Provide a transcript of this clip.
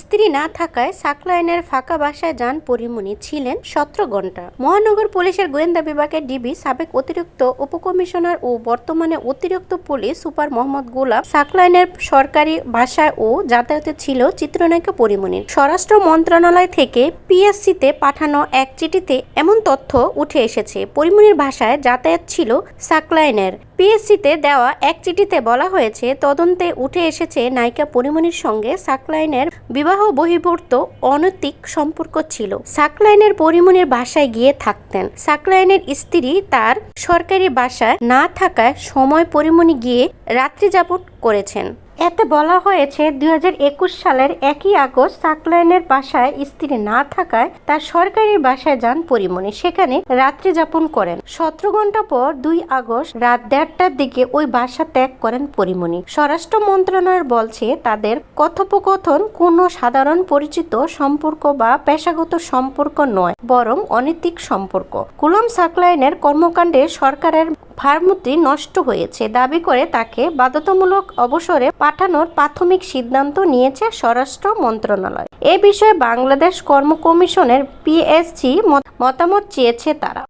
স্ত্রী না থাকায় সাকলাইনের ফাঁকা বাসায় যান পরিমণি। ছিলেন সতেরো ঘণ্টা। মহানগর পুলিশের গোয়েন্দা বিভাগের ডিবি, সাবেক অতিরিক্ত উপকমিশনার ও বর্তমানে অতিরিক্ত পুলিশ সুপার মোহাম্মদ গোলাপ সাকলাইনের সরকারি বাসায় ও যাতায়াতে ছিল চিত্রনায়িকা পরিমণির স্বরাষ্ট্র মন্ত্রণালয় থেকে পিএসসিতে পাঠানো এক চিঠিতে এমন তথ্য উঠে এসেছে। পরিমণির ভাষায় যাতায়াত ছিল সাকলাইনের। পিএসসিতে দেওয়া এক চিঠিতে বলা হয়েছে, তদন্তে উঠে এসেছে নায়িকা পরিমণির সঙ্গে সাকলাইনের বিবাহ বহির্ভূত অনৈতিক সম্পর্ক ছিল। সাকলাইনের পরিমণির বাসায় গিয়ে থাকতেন। সাকলাইনের স্ত্রী তার সরকারি বাসায় না থাকায় সময় পরিমণি গিয়ে রাত্রি যাপন করেছেন। এতে বলা হয়েছে দুই হাজার একুশ সালের একই আগস্ট সাকলাইনের বাসায় স্ত্রী না থাকায় তার সরকারি বাসায় যান পরিমণি। সেখানে রাত্রি যাপন করেন। সতেরো ঘণ্টা পর দুই আগস্ট রাত দেড়টার দিকে ওই বাসা ত্যাগ করেন পরিমণি। স্বরাষ্ট্র মন্ত্রণালয় বলছে, তাদের কথোপকথন কোনো সাধারণ পরিচিত সম্পর্ক বা পেশাগত সম্পর্ক নয়, বরং অনৈতিক সম্পর্ক। কুলম সাকলাইনের কর্মকাণ্ডে সরকারের ভারমূর্তি নষ্ট হয়েছে দাবি করে তাকে বাধ্যতামূলক অবসরে পাঠানোর প্রাথমিক সিদ্ধান্ত নিয়েছে স্বরাষ্ট্র মন্ত্রণালয়। এ বিষয়ে বাংলাদেশ কর্ম কমিশনের পিএসসি মতামত চেয়েছে তারা।